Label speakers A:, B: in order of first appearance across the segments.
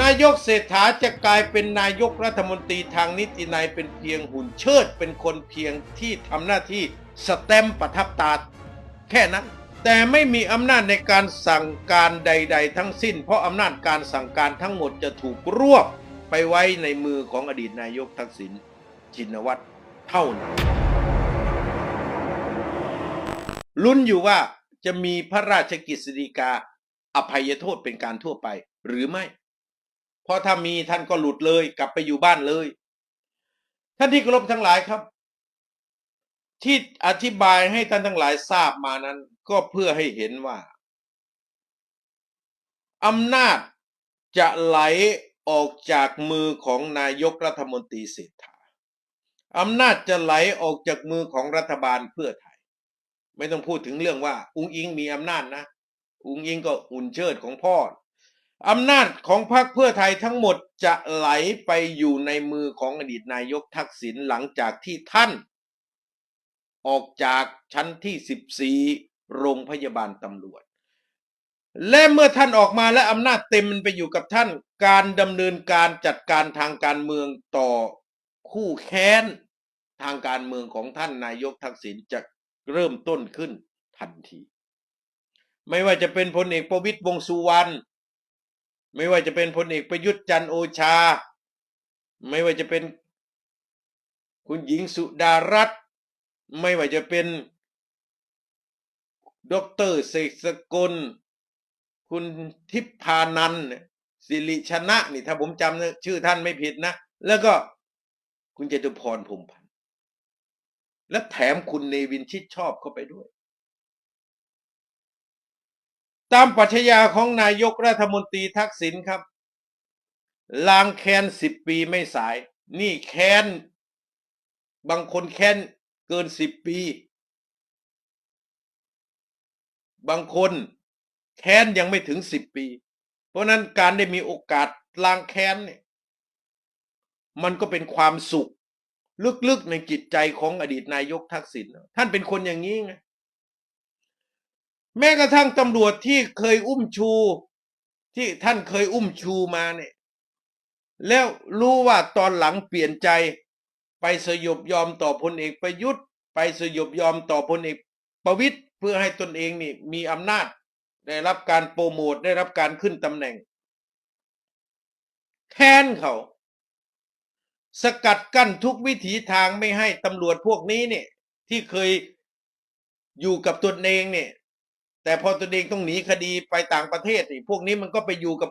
A: นายกเศรษฐาจะกลายเป็นนายกรัฐมนตรีทางนิตินัยเป็นเพียงหุ่นเชิด เป็นคนเพียงที่ทำหน้าที่สแตมประทับตาแค่นั้น แต่ไม่มีอำนาจในการสั่งการใด ๆ ทั้งสิ้น เพราะอำนาจการสั่งการทั้งหมดจะถูกรวบไปไว้ในมือของอดีตนายกทักษิณชินวัตรเท่านั้นลุ้นอยู่ว่าจะมีพระราชกฤษฎีกาอภัยโทษเป็นการทั่วไปหรือไม่ เพราะถ้ามีท่านก็หลุดเลย กลับไปอยู่บ้านเลย ท่านที่เคารพทั้งหลายครับ ที่อธิบายให้ท่านทั้งหลายทราบมานั้น ก็เพื่อให้เห็นว่าอำนาจจะไหลออกจากมือของนายกรัฐมนตรีเศรษฐาอำนาจจะไหลออกจากมือของรัฐบาลเพื่อไทย ไม่ต้องพูดถึงเรื่องว่า อุ้งอิงมีอำนาจนะ อุ้งอิงก็อุ่นเชิดของพ่อ อำนาจของพรรคเพื่อไทยทั้งหมดจะไหลไปอยู่ในมือของอดีตนายกทักษิณหลังจากที่ท่าน ออกจากชั้นที่ 14 โรงพยาบาลตำรวจ และเมื่อท่านออกมาและอำนาจเต็มมันไปอยู่กับท่าน การดำเนินการจัดการทางการเมืองต่อคู่แค้น ทางการเมืองของท่านนายกทักษิณจะเริ่มต้นขึ้นทันที ไม่ว่าจะเป็นพลเอกประวิตยวงสุวรรณ ไม่ว่าจะเป็นพลเอกประยุทธ์จันโอชา ไม่ว่าจะเป็นคุณหญิงสุดารัตน์ไม่ว่าจะเป็นดรเสกสกล คุณทิพพานันท์สิริชนะนี่ถ้าผมจำชื่อท่านไม่ผิดนะ แล้วก็คุณเจตุพรพรมพันธ์และแถมคุณเนวินชิดชอบเข้าไปด้วย ตามปัชญาของนายกรัฐมนตรีทักษิณครับล้างแค้นสิบปีไม่สาย นี่แค้น บางคนแค้นเกินสิบปี บางคนแค้นยังไม่ถึงสิบปี เพราะนั้นการได้มีโอกาสล้างแค้นเนี่ยมันก็เป็นความสุข ลึกๆในจิตใจของอดีตนายกทักษิณท่านเป็นคนอย่างนี้ไง แม้กระทั่งตำรวจที่เคยอุ้มชู ที่ท่านเคยอุ้มชูมาเนี่ย แล้วรู้ว่าตอนหลังเปลี่ยนใจ ไปสยบยอมต่อพลเอกประยุทธ์ ไปสยบยอมต่อพลเอกประวิตยเพื่อให้ตนเองนี่มีอำนาจได้รับการโปรโมทได้รับการขึ้นตำแหน่ง แค้นเขา สกัดกั้นทุกวิถีทางไม่ให้ตำรวจพวกนี้เนี่ย ที่เคยอยู่กับตนเองเนี่ย แต่พอตนเองต้องหนีคดีไปต่างประเทศนี่พวกนี้มันก็ไปอยู่กับ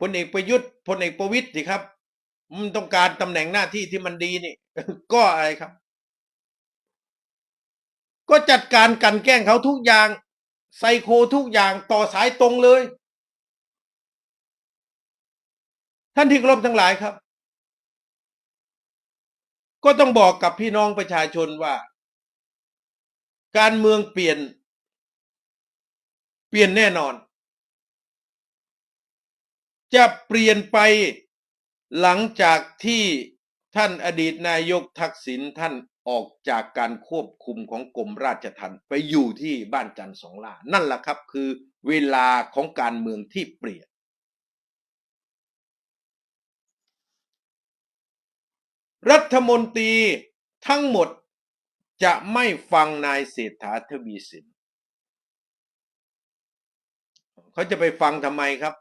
A: พลเอกประยุทธ์พลเอกประวิตยสิครับ มันต้องการตำแหน่งหน้าที่ที่มันดีนี่ ก็อะไรครับ ก็จัดการกันแกล้งเขาทุกอย่างไซโคทุกอย่างต่อสายตรงเลย ท่านที่เคารพทั้งหลายครับ ก็ต้องบอกกับพี่น้องประชาชนว่า การเมืองเปลี่ยน เปลี่ยนแน่นอน จะเปลี่ยนไปหลังจากที่ท่านอดีตนายกทักษิณท่านออกจากการควบคุมของกรมราชทัณฑ์ไปอยู่ที่บ้านจันทร์สองล่านั่นแหละครับคือเวลาของการเมืองที่เปลี่ยน รัฐมนตรีทั้งหมดจะไม่ฟังนายเศรษฐาทวีสิน เขาจะไปฟังทำไมครับ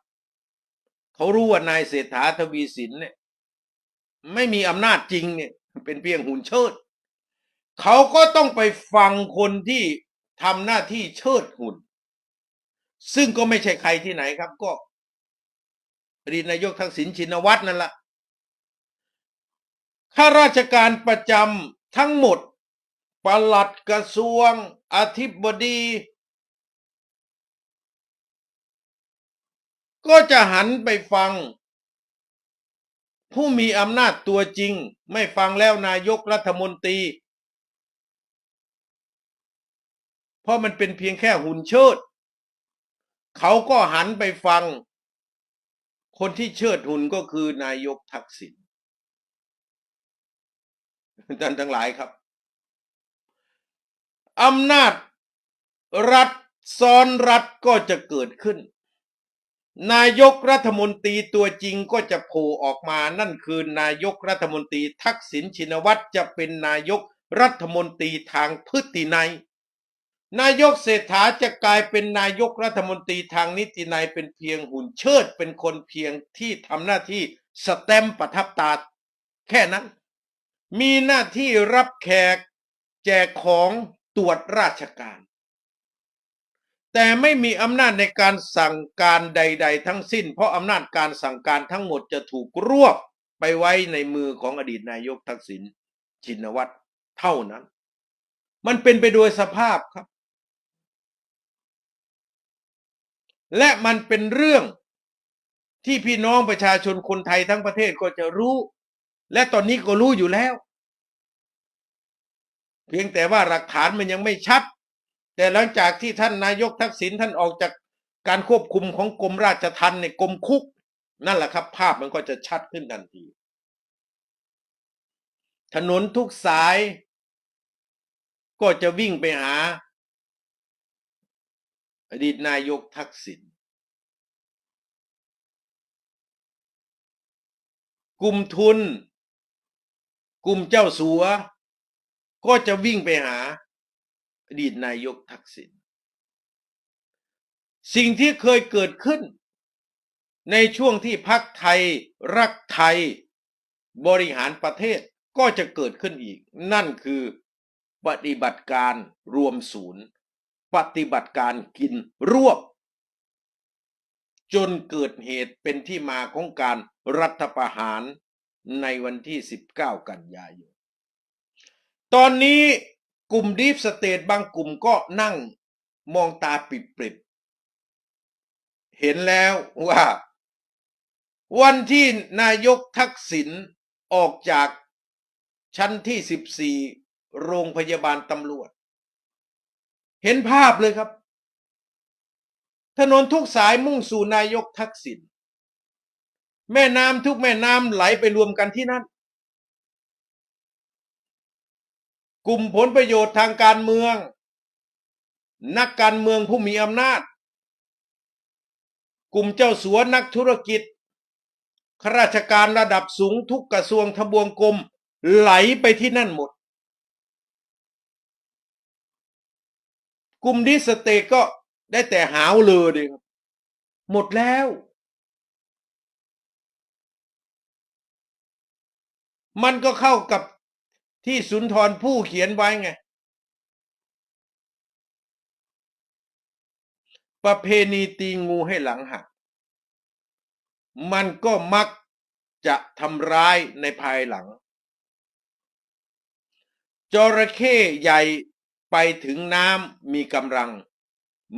A: เขารู้ว่านายเศรษฐาทวีสินเนี่ย ไม่มีอำนาจจริงเนี่ย เป็นเพียงหุ่นเชิด เขาก็ต้องไปฟังคนที่ทำหน้าที่เชิดหุ่น ซึ่งก็ไม่ใช่ใครที่ไหนครับ ก็อดีตนายกทักษิณชินวัตรนั่นแหละข้าราชการประจำทั้งหมดปลัดกระทรวง อธิบดี ก็จะหันไปฟัง ผู้มีอำนาจตัวจริง ไม่ฟังแล้วนายกรัฐมนตรี เพราะมันเป็นเพียงแค่หุ่นเชิด เขาก็หันไปฟัง คนที่เชิดหุ่นก็คือนายกทักษิณท่านทั้งหลายครับอำนาจรัฐซ้อนรัฐก็จะเกิดขึ้น นายกรัฐมนตรีตัวจริงก็จะโผล่ออกมานั่นคือนายกรัฐมนตรีทักษิณชินวัตรจะเป็นนายกรัฐมนตรีทางพฤตินัย นายกเศรษฐาจะกลายเป็นนายกรัฐมนตรีทางนิตินัยเป็นเพียงหุ่นเชิดเป็นคนเพียงที่ทำหน้าที่สแตมประทับตาแค่นั้น มีหน้าที่รับแขก แจกของตรวจราชการ แต่ไม่มีอำนาจในการสั่งการใด ๆ ทั้งสิ้น เพราะอำนาจการสั่งการทั้งหมดจะถูกรวบไปไว้ในมือของอดีตนายกทักษิณชินวัตรเท่านั้น มันเป็นไปโดยสภาพครับ และมันเป็นเรื่องที่พี่น้องประชาชนคนไทยทั้งประเทศก็จะรู้ และตอนนี้ก็รู้อยู่แล้ว เพียงแต่ว่าหลักฐานมันยังไม่ชัด แต่หลังจากที่ท่านนายกทักษิณท่านออกจากการควบคุมของกรมราชทัณฑ์ในกรมคุก นั่นแหละครับ ภาพมันก็จะชัดขึ้นทันที ถนนทุกสาย ก็จะวิ่งไปหา อดีตนายกทักษิณกลุ่มทุน กลุ่มเจ้าสัว ก็จะวิ่งไปหา อดีตนายกทักษิณสิ่งที่เคยเกิดขึ้น ในช่วงที่พักไทยรักไทยบริหารประเทศก็จะเกิดขึ้นอีก นั่นคือปฏิบัติการรวมศูนย์ ปฏิบัติการกินรวบ จนเกิดเหตุเป็นที่มาของการรัฐประหารในวันที่ 19 กันยายน ตอนนี้ กลุ่มดีฟสเตทบางกลุ่มก็นั่งมองตาปิบปริบเห็นแล้วว่า วันที่นายกทักษิณออกจากชั้นที่ 14 โรงพยาบาลตำรวจ เห็นภาพเลยครับ ถนนทุกสายมุ่งสู่นายกทักษิณแม่น้ำทุกแม่น้ำไหลไปรวมกันที่นั่น กลุ่มผลประโยชน์ทางการเมือง นักการเมืองผู้มีอำนาจ กลุ่มเจ้าสัวนักธุรกิจข้าราชการระดับสูงทุกกระทรวงทบวงกรมไหลไปที่นั่นหมด กลุ่มดิสเตก็ได้แต่หาวเลยดีครับ หมดแล้ว มันก็เข้ากับ ที่สุนทรผู้เขียนไว้ไง ประเพณีตีงูให้หลังหัก มันก็มักจะทำร้ายในภายหลัง จระเข้ใหญ่ไปถึงน้ำมีกำลัง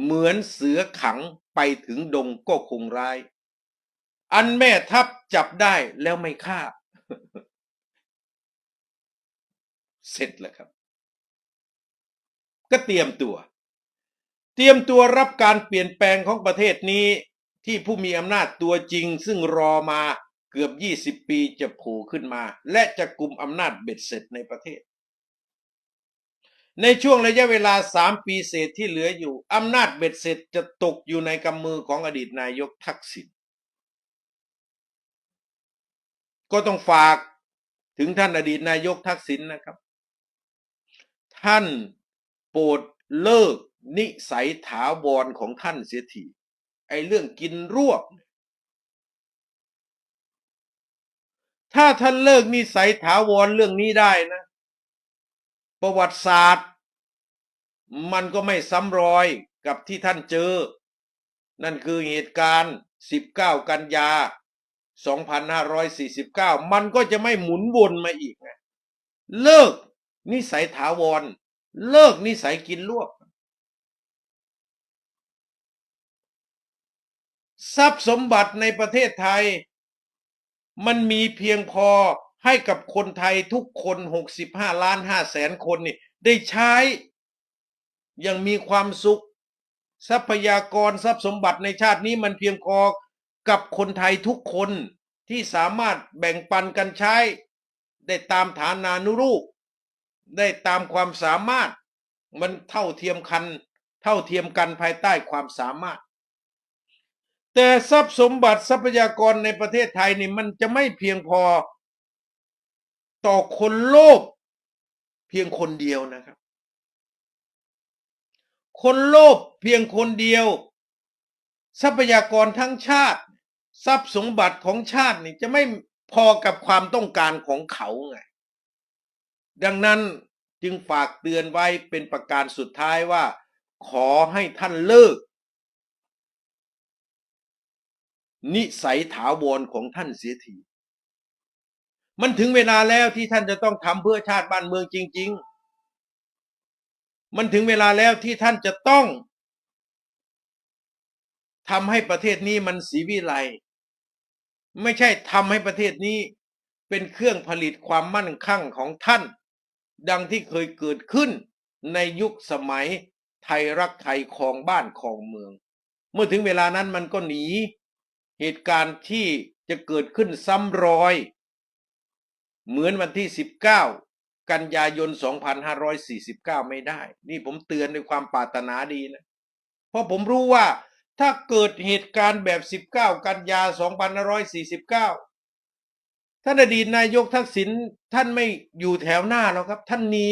A: เหมือนเสือขังไปถึงดงก็คงร้าย อันแม่ทัพจับได้แล้วไม่ฆ่า เสร็จแล้วครับ ก็เตรียมตัว เตรียมตัวรับการเปลี่ยนแปลงของประเทศนี้ที่ผู้มีอำนาจตัวจริง ซึ่งรอมาเกือบ 20 ปีจะโผล่ขึ้นมา และจะกลุ่มอำนาจเบ็ดเสร็จในประเทศ ในช่วงระยะเวลา 3 ปีเศษที่เหลืออยู่อำนาจเบ็ดเสร็จจะตกอยู่ในกำมือของอดีตนายกทักษิณก็ต้องฝากถึงท่านอดีตนายกทักษิณนะครับ ท่านโปรดเลิกนิสัยถาวรของท่านเสียทีไอเรื่องกินรวบ ถ้าท่านเลิกนิสัยถาวรเรื่องนี้ได้นะ ประวัติศาสตร์ มันก็ไม่ซ้ำรอยกับที่ท่านเจอ นั่นคือเหตุการณ์ 19 กันยา 2549 มันก็จะไม่หมุนวนมาอีกไงเลิก นิสัยถาวร เลิกนิสัยกินลวก ทรัพย์สมบัติในประเทศไทย มันมีเพียงพอให้กับคนไทยทุกคน 65 ล้าน5แสนคนนี่ได้ใช้อย่างมีความสุข ทรัพยากรทรัพย์สมบัติในชาตินี้มันเพียงพอกับคนไทยทุกคนที่สามารถแบ่งปันกันใช้ ได้ตามฐานานุรูป ได้ตามความสามารถ มันเท่าเทียมกันเท่าเทียมกันภายใต้ความสามารถ แต่ทรัพย์สมบัติทรัพยากรในประเทศไทยนี่มันจะไม่เพียงพอต่อคนโลภเพียงคนเดียวนะครับ คนโลภเพียงคนเดียว ทรัพยากรทั้งชาติ ทรัพย์สมบัติของชาตินี่จะไม่พอกับความต้องการของเขาไง ดังนั้นจึงฝากเตือนไว้เป็นประการสุดท้ายว่า ขอให้ท่านเลิก นิสัยถาวรของท่านเสียทีมันถึงเวลาแล้วที่ท่านจะต้องทำเพื่อชาติบ้านเมืองจริง ๆ มันถึงเวลาแล้วที่ท่านจะต้องทำให้ประเทศนี้มันสีวิไลไม่ใช่ทำให้ประเทศนี้เป็นเครื่องผลิตความมั่นคงของท่าน ดังที่เคยเกิดขึ้นในยุคสมัยไทยรักไทยครองบ้านครองเมือง เมื่อถึงเวลานั้นมันก็หนี เหตุการณ์ที่จะเกิดขึ้นซ้ำรอย เหมือนวันที่ 19 กันยายน 2549 ไม่ได้ นี่ผมเตือนด้วยความปรารถนาดีนะ เพราะผมรู้ว่าถ้าเกิดเหตุการณ์แบบ 19 กันยา 2549 ท่านอดีตนายกทักษิณท่านไม่อยู่แถวหน้าแล้วครับ ท่านหนี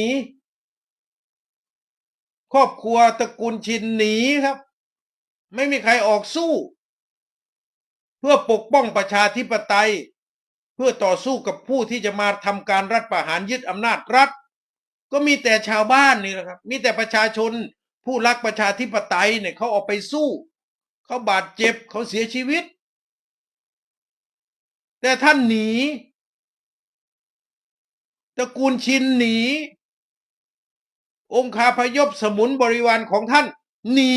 A: ครอบครัวตระกูลชินหนีครับ ไม่มีใครออกสู้ เพื่อปกป้องประชาธิปไตย เพื่อต่อสู้กับผู้ที่จะมาทำการรัฐประหารยึดอำนาจรัฐ ก็มีแต่ชาวบ้านนี่แหละครับ มีแต่ประชาชนผู้รักประชาธิปไตยเนี่ยเขาออกไปสู้เขาบาดเจ็บเขาเสียชีวิต แต่ท่านหนี ตระกูลชินหนี องค์คาพยพสมุนบริวารของท่าน หนี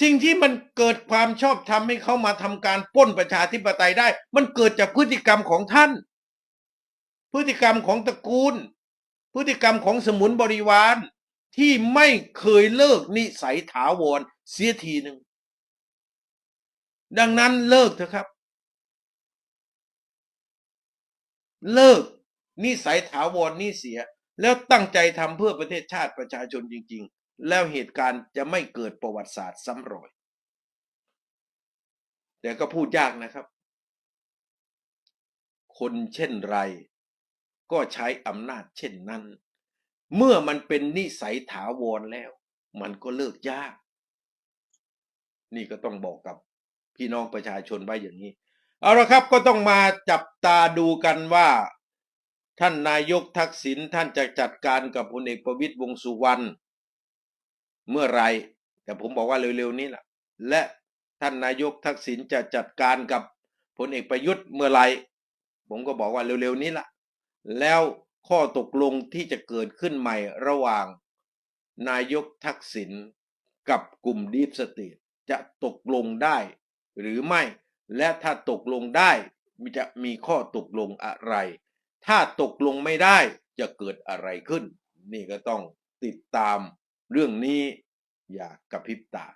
A: สิ่งที่มันเกิดความชอบธรรมให้เขามาทำการป้นประชาธิปไตยได้ มันเกิดจากพฤติกรรมของท่าน พฤติกรรมของตระกูล พฤติกรรมของสมุนบริวารที่ไม่เคยเลิกนิสัยถาวรเสียทีหนึ่งดังนั้นเลิกเถอะครับ เลิกนิสัยถาวรนี่เสีย แล้วตั้งใจทำเพื่อประเทศชาติประชาชนจริง ๆ แล้วเหตุการณ์จะไม่เกิดประวัติศาสตร์ซ้ำรอย แต่ก็พูดยากนะครับ คนเช่นไร ก็ใช้อำนาจเช่นนั้น เมื่อมันเป็นนิสัยถาวรแล้ว มันก็เลิกยาก นี่ก็ต้องบอกกับพี่น้องประชาชนไว้อย่างนี้ เอาละครับก็ต้องมาจับตาดูกันว่า ท่านนายกทักษิณท่านจะจัดการกับพลเอกประวิตยวงสุวรรณเมื่อไรแต่ผมบอกว่าเร็วๆนี้แหละและท่านนายกทักษิณจะจัดการกับพลเอกประยุทธ์เมื่อไรผมก็บอกว่าเร็วๆนี้ละแล้วข้อตกลงที่จะเกิดขึ้นใหม่ระหว่าง นายกทักษิณกับกลุ่มดีฟสตทจะตกลงได้ หรือไม่ และถ้าตกลงได้จะมีข้อตกลงอะไร ถ้าตกลงไม่ได้จะเกิดอะไรขึ้น นี่ก็ต้องติดตามเรื่องนี้อย่ากระพริบตา